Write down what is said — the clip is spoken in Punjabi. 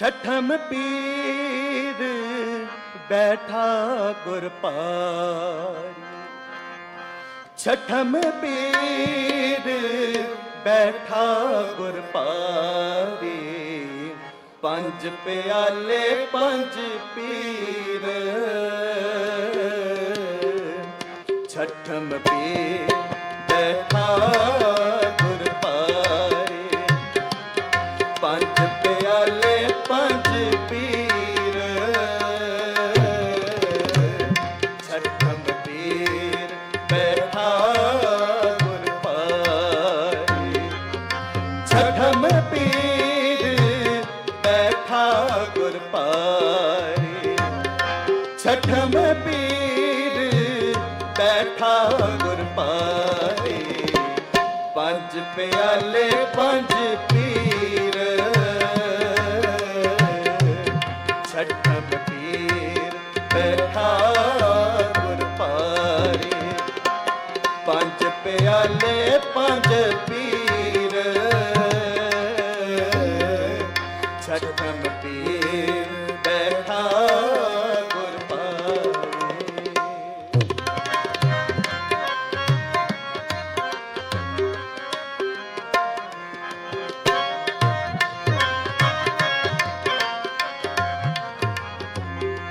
ਛਠਮ ਪੀਰ ਬੈਠਾ ਗੁਰ ਪਾਰੀ ਛਠਮ ਪੀਰ ਬੈਠਾ ਗੁਰ ਪਾਰੀ ਪੰਜ ਪਿਆਲੇ, ਪੰਜ ਪੀਰ। ਛਠਮ ਪੀਰ ਪਿਆਲੇ ਪੰਜ ਪੀਰ। ਛਠਮ ਪੀਰ ਬੈਠਾ ਗੁਰ ਪਾਰੀ ਛਠਮ ਪੀਰ ਬੈਠਾ ਗੁਰ ਪਾਰੀ ਛਠਮ ਪੀਰ ਬੈਠਾ ਗੁਰ ਪਾਰੀ ਪੰਜ ਪਿਆਲੇ ਪੰਜ ਪੀਰ। ਛਠਮ ਪੀਰ ਬੈਠਾ ਗੁਰ ਪਾਰੀ। ਪੰਜ ਪਿਆਲੇ ਪੰਜ ਪੀਰ। ਛਠਮ